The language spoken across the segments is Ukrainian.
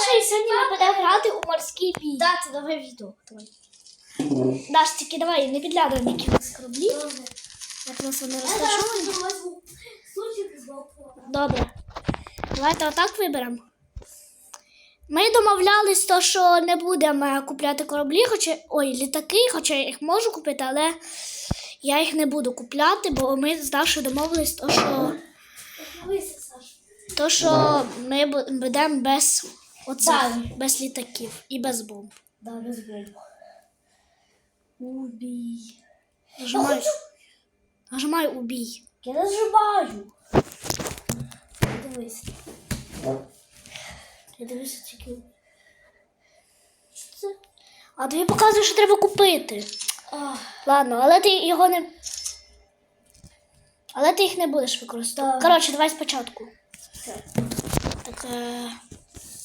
Даша, і сьогодні ми будемо грати у морський бій. Да, це давай відео. Даш, тільки давай, не підглядуй, які у нас кораблі. Як нас вони розташовані. Добре. Давайте отак виберемо. Ми домовлялись, то, що не будемо купляти кораблі, хоча ой, літаки, хоча я їх можу купити, але я їх не буду купляти, бо ми з Дашою домовились, то, що, то, що ми будемо без Так. без літаків і без бомб. Да, без бомб. Убій. Нажимай. Нажимай убій. Я нажимаю. Дивись. Я дивлюся тільки. Що це? А тобі показує, що треба купити. А, Ладно, але ти його не. Але ти їх не будеш використовувати. Коротше, давай спочатку. Так. Е...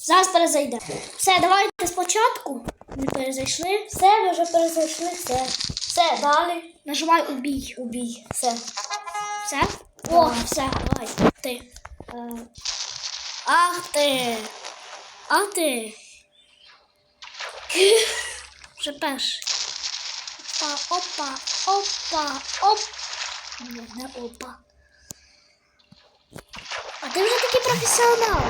Зараз перезайдемо. Все, давайте спочатку. Ми перезайшли. все, ми вже перезайшли, все. Все, далі. Нажимай убій. Убій. Все. Все? О, все, давай. Ти. Е, Ах ти. Ах ти. Вже перший. Опа, опа, опа, оп. Ні, не опа. А ти вже такий професіонал.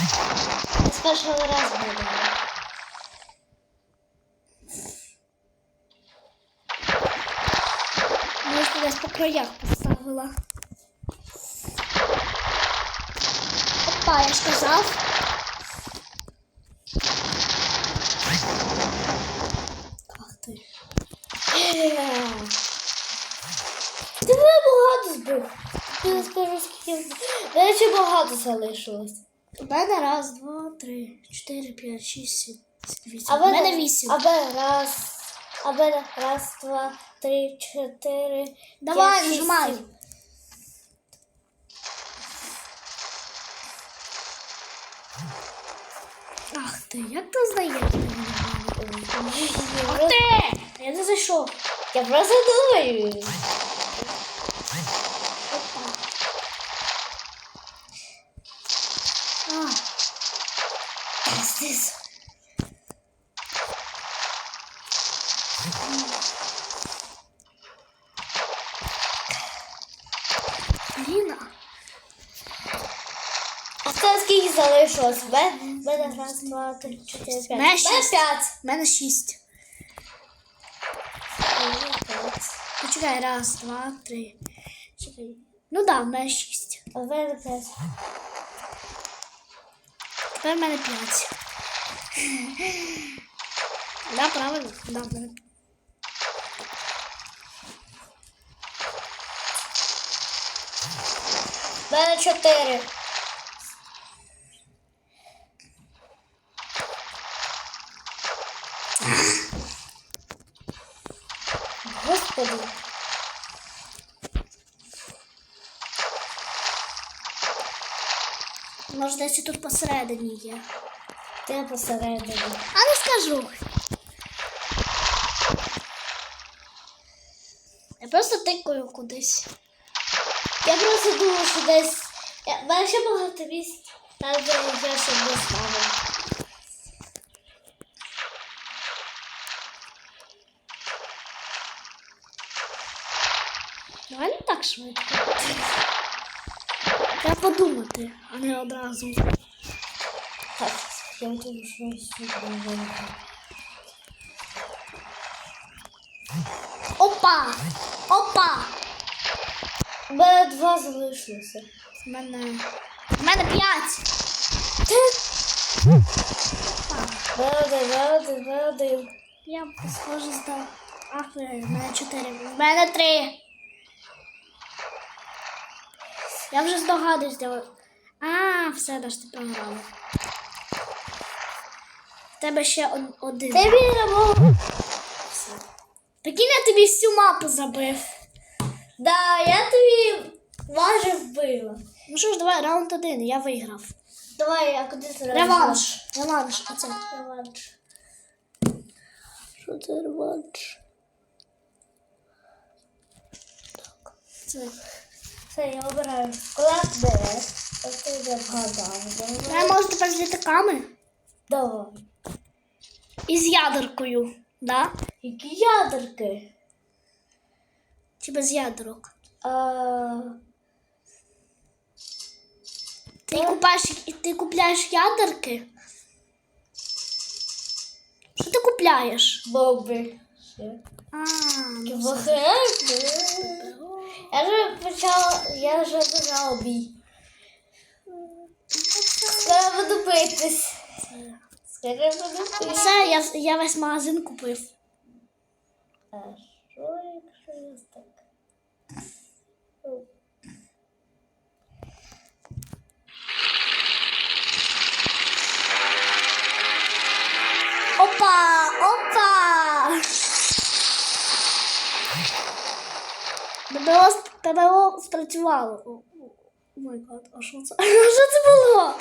Я з першого разу буду. Може, ти десь по краях поставила. Опа, я ж казав. Ах ти. Ти багато збив. Я не скажу, скільки. Мене ще багато залишилось. У мене раз, два, три, чотири, п'ять, шість, сім, вісім. А У мене вісім. А мене раз. А мене раз, два, три, чотири. Давай, нажимай. Ах ти, як ти знаєш? Ах Я ти! Я не зайшов. просто думаю. Опа. А, Здесь. Аліна. А це залишилось? В мене раз, два, три, чотири, п'ять. Мене шість. п'ять. Мене шість. Почекай, раз, два, три. Чекай. Ну да, в мене шість. А в мене п'ять. Тепер в мене п'ять. Да, правильно? Да, в мене. В мене чотири. Господи. Може, десь тут посередині є. Ти посередині. А не скажу. Я просто тикаю кудись. Я просто думаю, що десь. Я... ще багато місць. Там, де я ще ставила. Давай не так швидко. Треба подумати, а не одразу. Так, я буду щось сюди. Опа! Опа! У мене два залишилося. В мене. В мене п'ять! В мене один, в мене один, в мене один. Я схоже здав. Ах, в мене чотири. В мене три. Я вже здогадуюсь, де. ви- А, все, Даш, ти програла. В тебе ще один. Був. Все. Прикинь, я тобі всю мапу забив. Да, я тобі майже вбила. Ну що ж, давай, раунд один, я виграв. Давай, а куди ти Реванш. Реванш. Оце. Реванш. Що це реванш? Це. Все, я обираю. Кладе. Ось ти вже вгадав. Я можу тепер з літаками Давай. і з ядеркою. Да? Які ядерки? Чи без ядерок? А, Ти купаєш, ти купляєш ядерки? Що ти купляєш? Боби. А, ну. Я вже почала, я вже дожала бій. Скоро буду битись. Скоро буду битись. все, я, я весь магазин купив. А що, якщо я так? Опа! Опа! ПБО спрацювало. О, май гад, а що це? Що це було?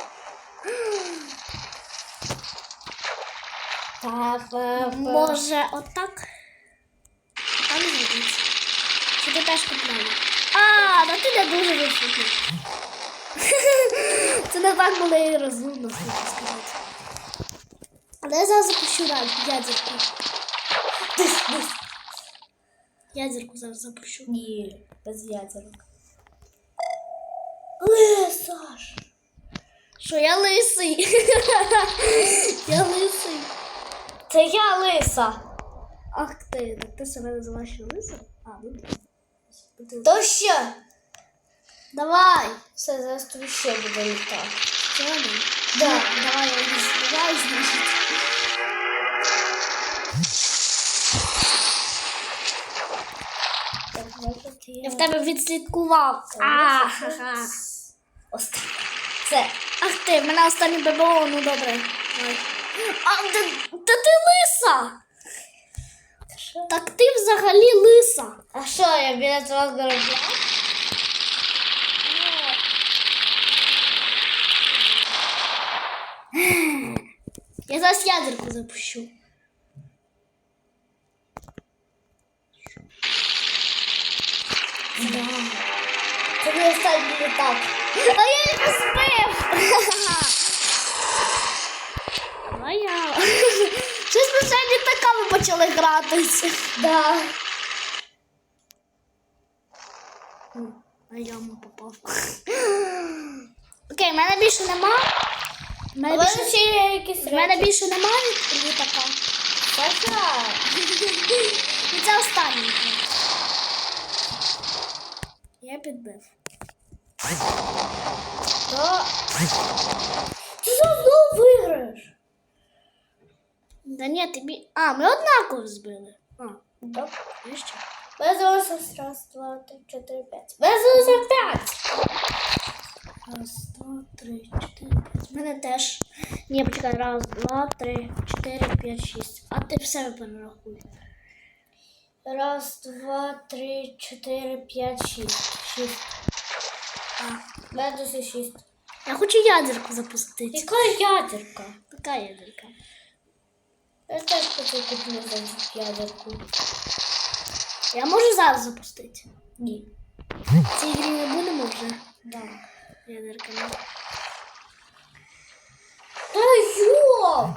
Папа, Може, отак? Там зробити. Чи ти теж купляла? А, ну ти не дуже високий. Це не так було і розумно, хочу сказати. Але я зараз запущу ра- ядерку. Ядерку зараз запущу. Ні, без ядерок. Е, Саш. Що я лисий? я лисий. Це я лиса. Ах ти, так ти себе називаєш лисим? А, ну. То що? Давай. Все, зараз тобі ще буде літати. Да. Давай я його збиваю, значить. Так, значить, Я в тебе відслідкував. А, ха-ха. Останнє. Це. Ах ти, в мене останній ББО, ну добре. Давай. А, та, та ти лиса! Так ти взагалі лиса. А що, я біля твого корабля? Я зараз ядерку запущу. Це не останній літак. А я його збив! А я. Щось ми вже літаками почали гратися. Да. А я йому попав. Окей, в мене більше нема. В У мене більше, ще є якісь в мене більше немає літака. І це останній. Я підбив. То... Ти знову виграєш. Да ні, тобі. А, ми однаково збили. А, і що? Мене раз, два, три, чотири, п'ять. Мене п'ять. Раз, два, три, чотири, п'ять. У мене теж. Ні, почекай, раз, два, три, чотири, п'ять, шість. А ти в себе перерахуй. Раз, два, три, чотири, п'ять, шість. Шість. А, Мене досі шість. я хочу ядерку запустити. Яка ядерка? Така ядерка. Я теж хочу за ядерку. Я можу зараз запустити. Ні. В цій грі не будемо вже Да. ядерками. Та йо!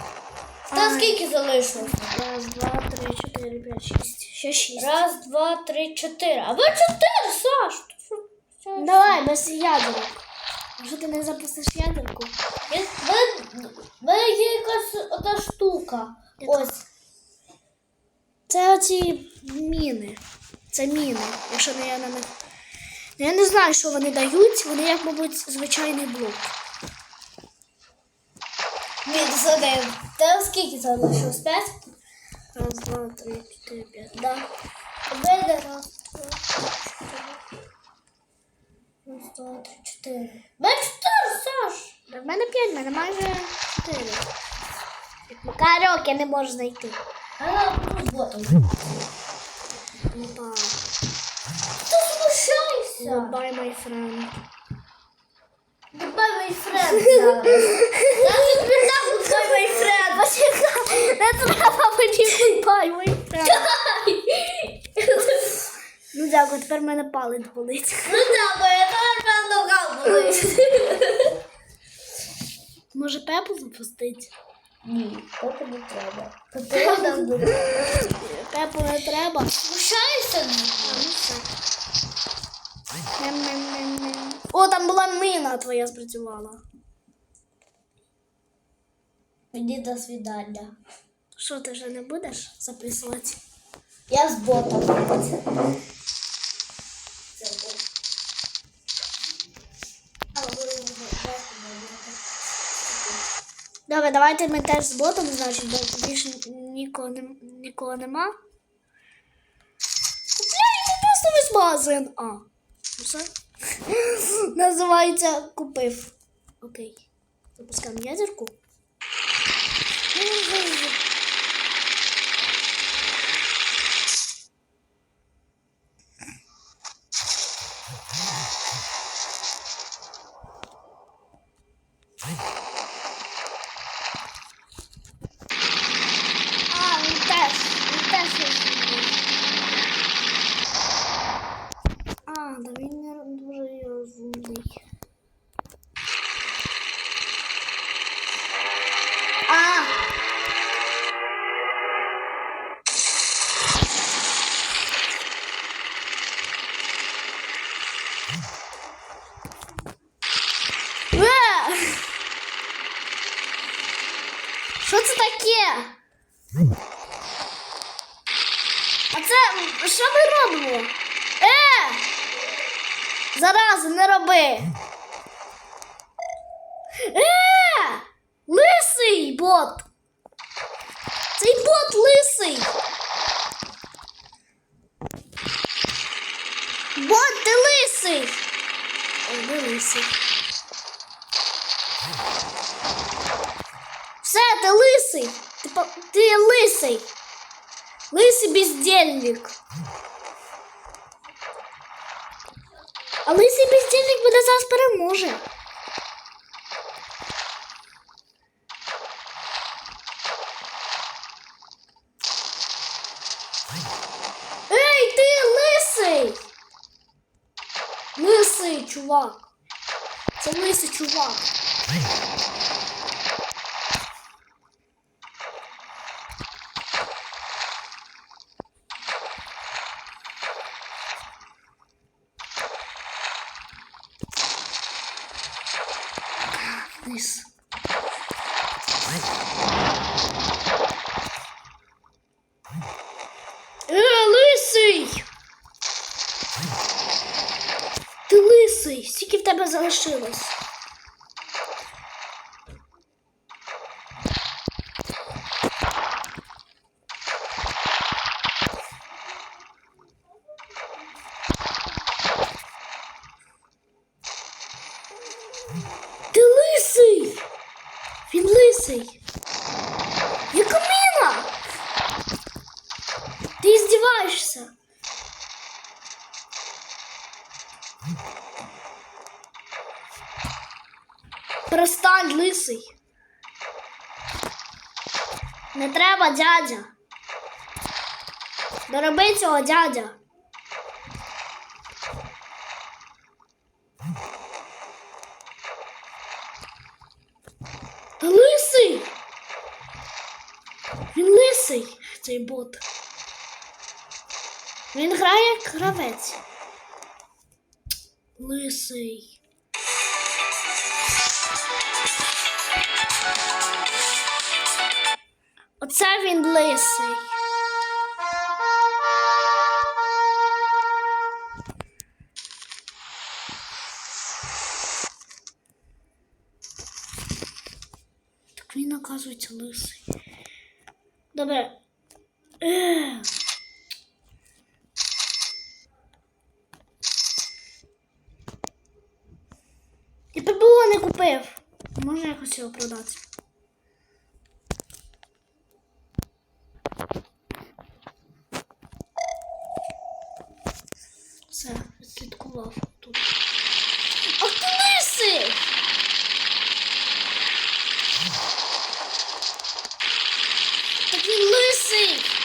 Та скільки залишилось? Раз, два, три, чотири, п'ять, шість. Ще шість. Раз, два, три, чотири. А ви чотири, Саш! Ти що? Що? Давай, без ядерок. Якщо ти не запустиш ядерку, Є- в- В мене є якась одна штука. Яка? Ось. Це оці міни. Це міни, якщо не я на них. Ну, Я не знаю, що вони дають. Вони як, мабуть, звичайний блок. Він один. Та скільки залишилось? П'ять? Раз, два, три, чотири, п'ять. Да. Мене раз, два, три. Раз, два, три, чотири. У мене чотири, Саш! Да в мене п'ять, в мене майже чотири. Макарьок я не можу знайти. А тут ботом. Опа. Ти смущайся. Goodbye, my friend. Я. Почекай, не треба мені. Ну дякую, тепер в мене палець болить. Ну дякую, я теж нога болить. Може пепу запустити? Ні, поки не треба. Поки нам не треба. Пепу не треба. Смущаєшся? Ну, все. О, там була мина твоя спрацювала. Іди до свидання. Що ти вже не будеш записувати? Я з ботом. Добре, давайте ми теж з ботом, значить, бо більше нікого, не, нікого нема. Йому просто весь магазин. А, ну все. Називається купив. Окей. Запускаємо ядерку. Jesus. Таке? А це що ми робимо? Е! Зараз не роби. Е! Лисий бот. Цей бот лисий. Бот, ти лисий. Ой, не лисий. Все, ти лисий. Ти, по- ти лисий. Лисий бездельник. А лисий бездільник буде зараз переможе. Ей, ти лисий! Лисий, чувак. Це лисий чувак. Лис. Е, лисий! Ти лисий, скільки в тебе залишилось? Ти лисий! Він лисий! Яка міна! Ти здіваєшся! Перестань, лисий! Не треба, дядя! Лисий! Він лисий, цей бот. Він грає як гравець. Лисий. Оце він лисий. Оказується, лисий. Добре. І ПБО не купив. Можна якось його продати. Все, відслідкував тут. Ах ти лисий! Так він лисий!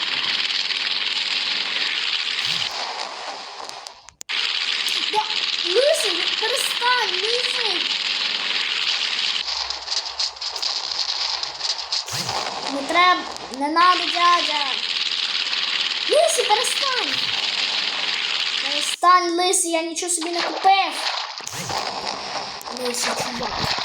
Не треба, не надо, дядя. Лисі, перестань. Перестань, лисий, я нічого собі не купив. Лисий чувак.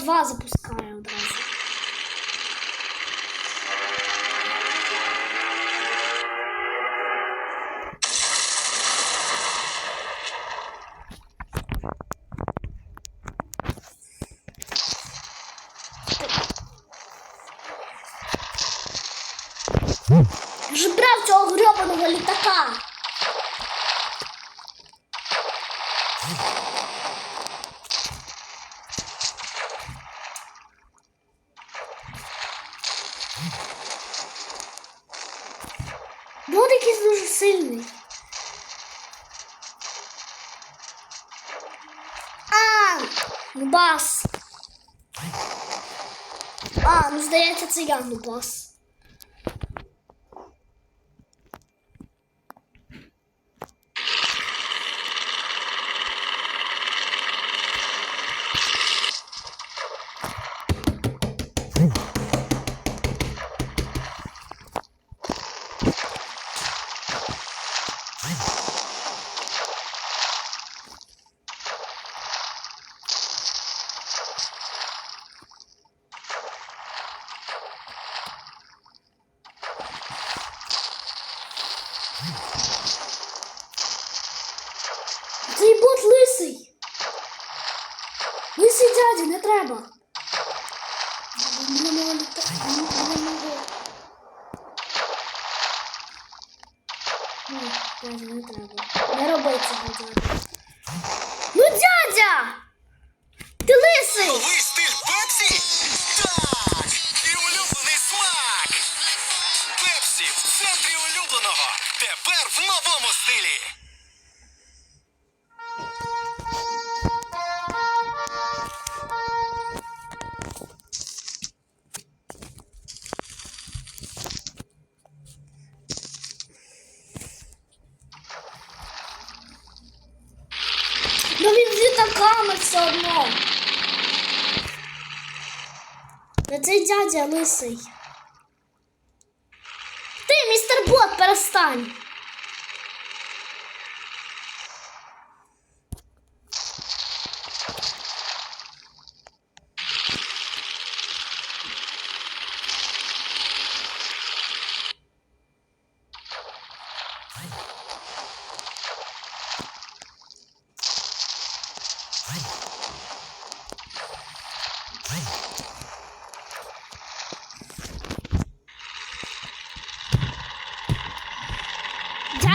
Два запускаю. одразу. Я вже брав цього. Здається, це я Нубас. Цей бот лисий. Лисий дядя, не треба. Ні, не треба. Не роби цього, літаками все одно. Та цей дядя лисий. Ти, містер Бот, перестань.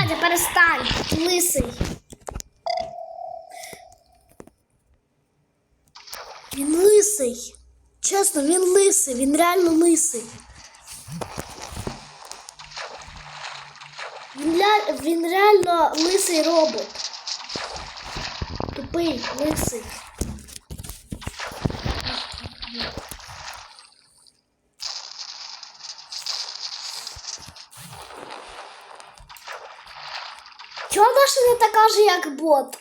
Дядя, перестань. Лисий. Він лисий. Чесно, він лисий, він реально лисий. Він, ля... він реально лисий робот. Тупий, лисий. Чого Даша не така як бот?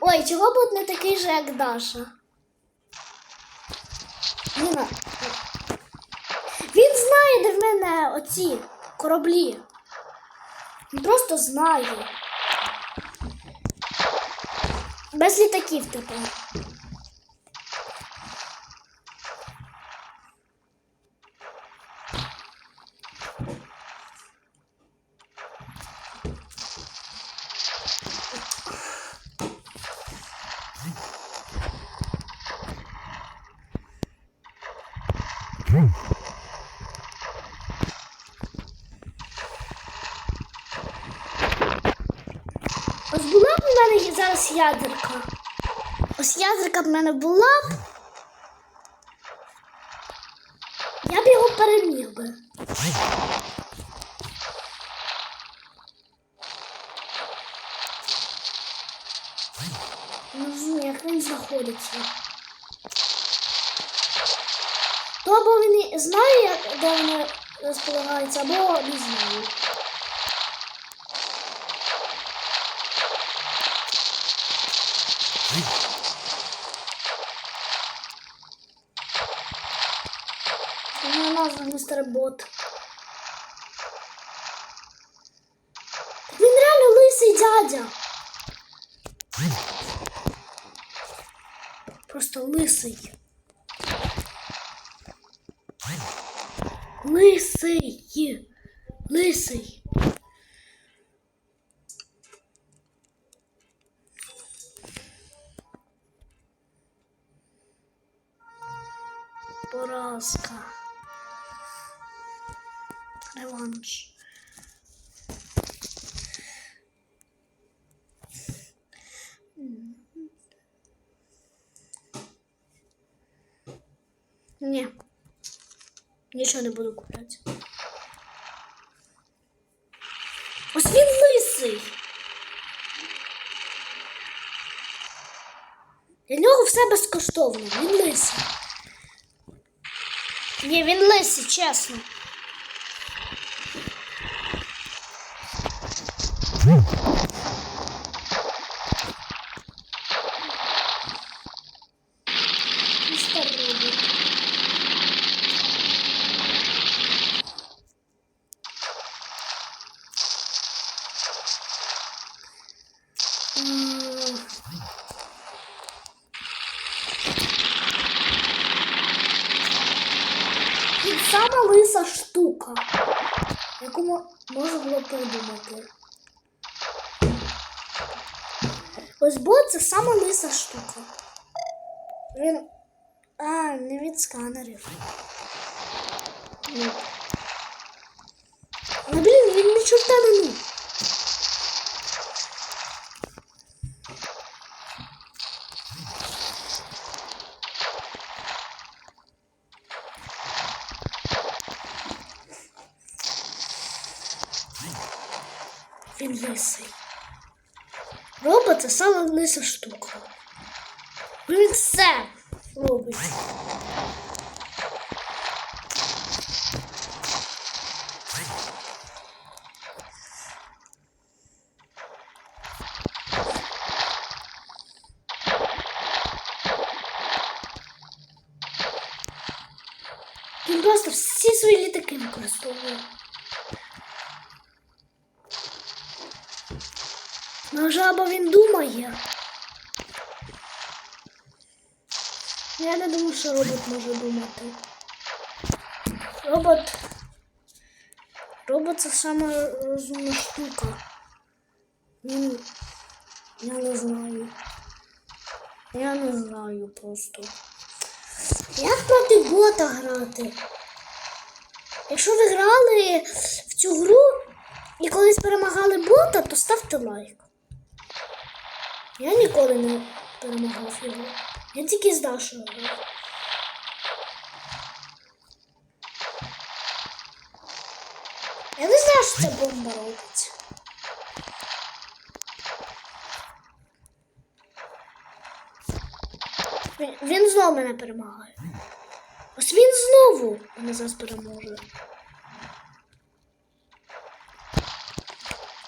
Ой, чого бот не такий же, як Даша? Він знає, де в мене оці кораблі. Він просто знає. Без літаків тепер. Ось була б у мене зараз ядерка. Ось ядерка в мене була б. Я б його переміг би. Розумію, як він знаходиться. То або він знає, де вони розполагаються, або не знає. У мене назва Бот. Він реально лисий дядя. Просто лисий. Лисий. Лисий. Поразка. Реванш. Ні. Нічого не буду купляти. Ось він лисий. Для нього все безкоштовно. Він лисий. Ні, він лисий, чесно. Містер Робот. М. Він сама лиса штука, яку мо- можна було придумати. Ось бот це сама лиса штука. Він. А, не від сканерів. Ні. Але, блін, він ні чорта не ну. Він лисий. Робот це саме лиса штука. Він все робить. Він просто всі свої літаки використовує. Жаба він думає. Я не думаю, що робот може думати. Робот. Робот це саме розумна штука. Він. Я не знаю. Я не знаю просто. Як проти бота грати? Якщо ви грали в цю гру і колись перемагали бота, то ставте лайк. Я ніколи не перемагав його. Я тільки з Дашою грав. Я не знаю, що ця бомба робить. Він, він знову мене перемагає. Ось він знову мене зараз переможе.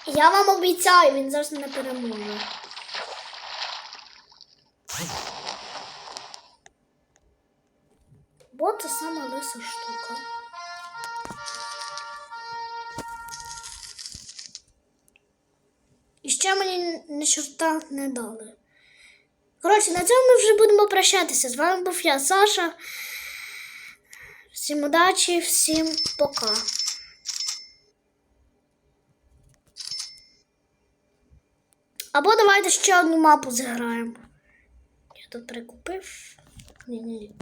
Я вам обіцяю, він зараз мене переможе. Бо це сама лиса штука. І ще мені ні чорта не дали. Коротше, на цьому ми вже будемо прощатися. З вами був я, Саша. Всім удачі, всім пока. Або давайте ще одну мапу зіграємо. Я тут прикупив. Ні, ні.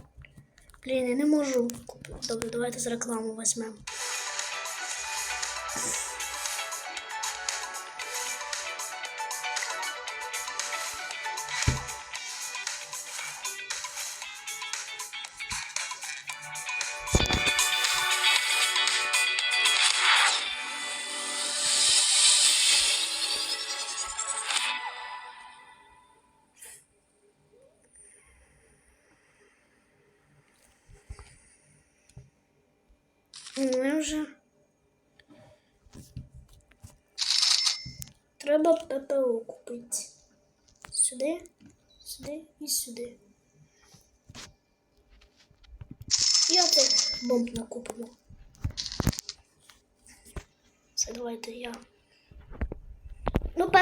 Блін, я не можу купити. Добре, давайте з рекламу візьмемо.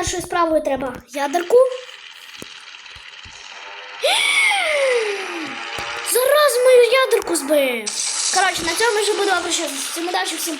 Першою справою треба ядерку. Зараз мою ядерку збив. Коротше, на цьому вже буду прощатися. Всім удачі, всім